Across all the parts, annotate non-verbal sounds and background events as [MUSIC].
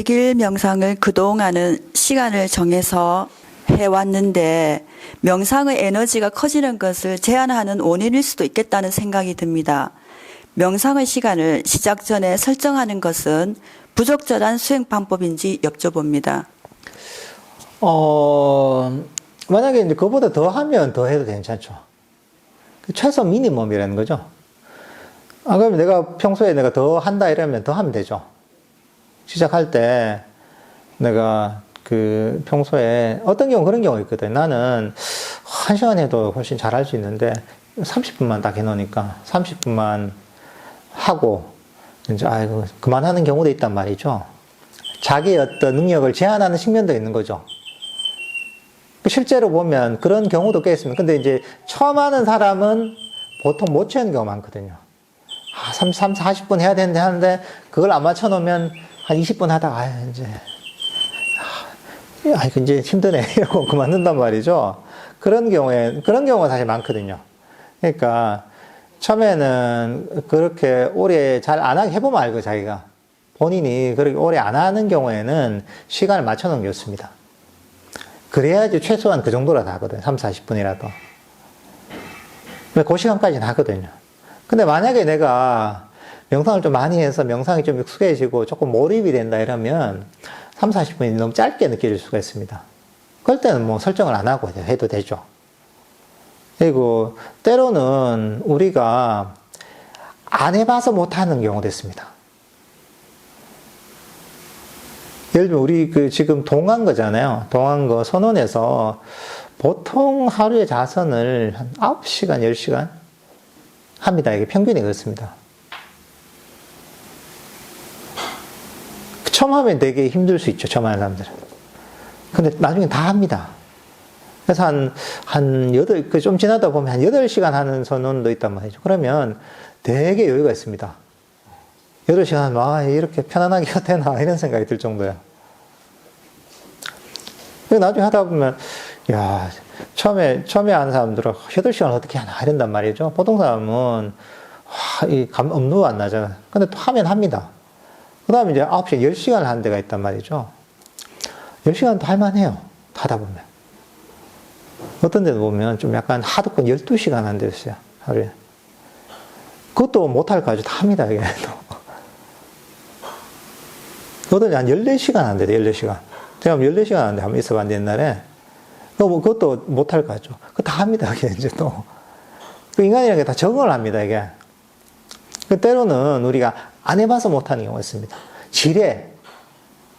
100일 명상을 그동안은 시간을 정해서 해왔는데 명상의 에너지가 커지는 것을 제한하는 원인일 수도 있겠다는 생각이 듭니다. 명상의 시간을 시작 전에 설정하는 것은 부적절한 수행 방법인지 여쭤봅니다. 어, 만약에 이제 그보다 더 하면 더 해도 괜찮죠. 그 최소 미니멈이라는 거죠. 아, 그러면 내가 평소에 내가 더 한다 이러면 더 하면 되죠. 시작할 때 내가 그 평소에 어떤 경우 그런 경우 있거든. 나는 한 시간 해도 훨씬 잘할 수 있는데 30분만 딱 해놓으니까 30분만 하고 이제 아이고 그만하는 경우도 있단 말이죠. 자기의 어떤 능력을 제한하는 측면도 있는 거죠. 실제로 보면 그런 경우도 꽤 있습니다. 근데 이제 처음 하는 사람은 보통 못 채우는 경우가 많거든요. 아, 30, 30, 40분 해야 되는데 하는데 그걸 안 맞춰놓으면 한 20분 하다가 아, 이제 아, 이제 힘드네 [LAUGHS] 이러고 그만둔단 말이죠. 그런 경우에 그런 경우가 사실 많거든요. 그러니까 처음에는 그렇게 오래 잘 안 하게 해보면 알고 자기가 본인이 그렇게 오래 안 하는 경우에는 시간을 맞춰놓은 게 좋습니다. 그래야지 최소한 그 정도라 도 하거든. 3, 40분이라도. 그 시간까지는 하거든요. 근데 만약에 내가 명상을 좀 많이 해서 명상이 좀 익숙해지고 조금 몰입이 된다 이러면 3, 40분이 너무 짧게 느껴질 수가 있습니다. 그럴 때는 뭐 설정을 안 하고 해도 되죠. 그리고 때로는 우리가 안 해봐서 못하는 경우도 있습니다. 예를 들면 우리 그 지금 동한 거잖아요. 동한 거 선언에서 보통 하루에 자선을 한 9시간, 10시간 합니다. 이게 평균이 그렇습니다. 처음 하면 되게 힘들 수 있죠. 처음 하는 사람들은. 근데 나중에 다 합니다. 그래서 한, 한 여덟, 그 좀 지나다 보면 한 8시간 하는 선원도 있단 말이죠. 그러면 되게 여유가 있습니다. 8시간, 와, 이렇게 편안하게 해도 되나, [LAUGHS] 이런 생각이 들 정도야. 나중에 하다 보면, 야, 처음에, 처음에 하는 사람들은 8시간 어떻게 하나, 이런단 말이죠. 보통 사람은, 와, 이 감, 업무 안 나잖아. 근데 또 하면 합니다. 그 다음에 이제 9시에 10시간을 하는 데가 있단 말이죠. 10시간도 할만해요. 하다 보면. 어떤 데도 보면 좀 약간 하드core 12시간 하는 데 있어요. 하루에. 그것도 못할 까지 다 합니다, 이게. [LAUGHS] 그것도 한 14시간 하는데, 14시간. 제가 14시간 하는데 한번 있어 봤는데, 옛날에. 뭐 그것도 못할 까죠. 그거 다 합니다, 이게 이제 또. 그 인간이라는 게 다 적응을 합니다, 이게. 그 때로는 우리가 안 해봐서 못하는 경우가 있습니다. 지뢰.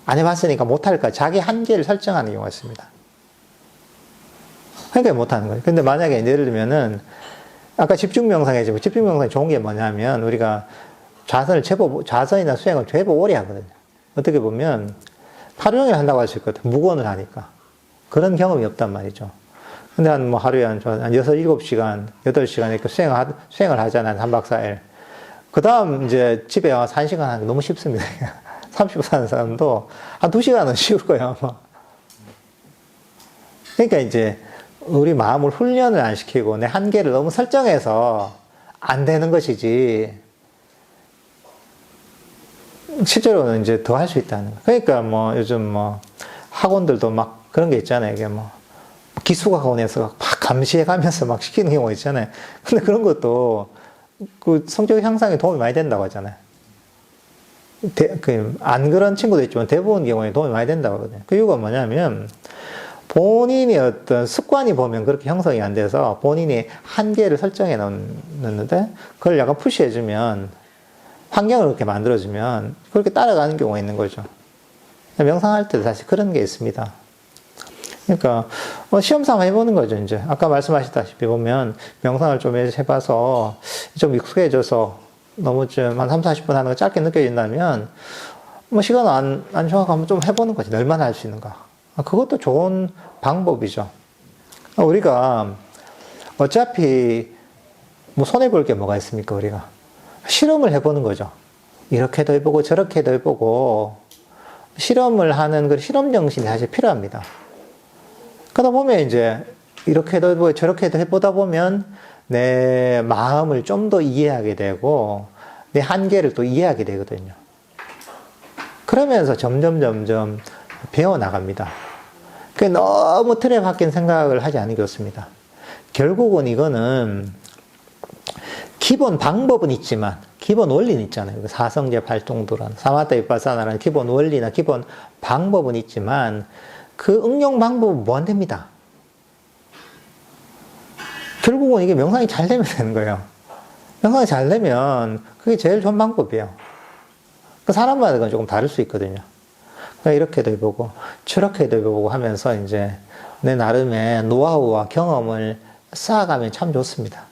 안 해봤으니까 못할까. 자기 한계를 설정하는 경우가 있습니다. 그러니까 못하는 거예요. 근데 만약에 예를 들면은, 아까 집중명상에 집중명상이 좋은 게 뭐냐면, 우리가 좌선을 제법, 좌선이나 수행을 제법 오래 하거든요. 어떻게 보면, 하루 종일 한다고 할 수 있거든. 무건을 하니까. 그런 경험이 없단 말이죠. 근데 한 뭐 하루에 한, 한 6, 7시간, 8시간 이렇게 수행을, 하, 수행을 하잖아요. 한 3박 4일. 그 다음 이제 집에 와서 1시간 하는 게 너무 쉽습니다. [LAUGHS] 30분 사는 사람도 한 2시간은 쉬울 거예요, 아마. 그러니까 이제 우리 마음을 훈련을 안 시키고 내 한계를 너무 설정해서 안 되는 것이지, 실제로는 이제 더 할 수 있다는 거. 그러니까 뭐 요즘 뭐 학원들도 막 그런 게 있잖아요. 이게 뭐 기수학원에서 막 감시해 가면서 막 시키는 경우가 있잖아요. 근데 그런 것도 그 성적 향상에 도움이 많이 된다고 하잖아요. 대, 그, 안 그런 친구도 있지만 대부분 경우에 도움이 많이 된다고 하거든요. 그 이유가 뭐냐면 본인이 어떤 습관이 보면 그렇게 형성이 안 돼서 본인이 한계를 설정해 놓는데 그걸 약간 푸시해주면 환경을 그렇게 만들어주면 그렇게 따라가는 경우가 있는 거죠. 명상할 때도 사실 그런 게 있습니다. 그러니까 뭐 시험 삼아 해보는 거죠 이제. 아까 말씀하셨다시피 보면 명상을 좀 해봐서 좀 익숙해져서 너무 좀 한 3, 40분 하는 거 짧게 느껴진다면 뭐 시간 안, 안 한번 좀 해보는 거지. 얼마나 할 수 있는가. 아, 그것도 좋은 방법이죠. 우리가 어차피 뭐 손해볼 게 뭐가 있습니까 우리가? 실험을 해보는 거죠. 이렇게도 해보고 저렇게도 해보고 실험을 하는 그 실험 정신이 사실 필요합니다 그러다 보면 이제 이렇게도 해보고 저렇게도 해보다 보면 내 마음을 좀 더 이해하게 되고 내 한계를 또 이해하게 되거든요. 그러면서 점점 점점 배워 나갑니다. 그 너무 틀에 박힌 생각을 하지 않는 게 좋습니다. 결국은 이거는 기본 방법은 있지만 기본 원리는 있잖아요. 그 사성제 발동도란 사마타 위파사나라는 기본 원리나 기본 방법은 있지만 그 응용 방법은 무한됩니다. 결국은 이게 명상이 잘 되면 되는 거예요. 명상이 잘 되면 그게 제일 좋은 방법이에요. 그 사람마다 조금 다를 수 있거든요. 그러니까 이렇게도 해보고 저렇게도 해보고 하면서 이제 내 나름의 노하우와 경험을 쌓아가면 참 좋습니다.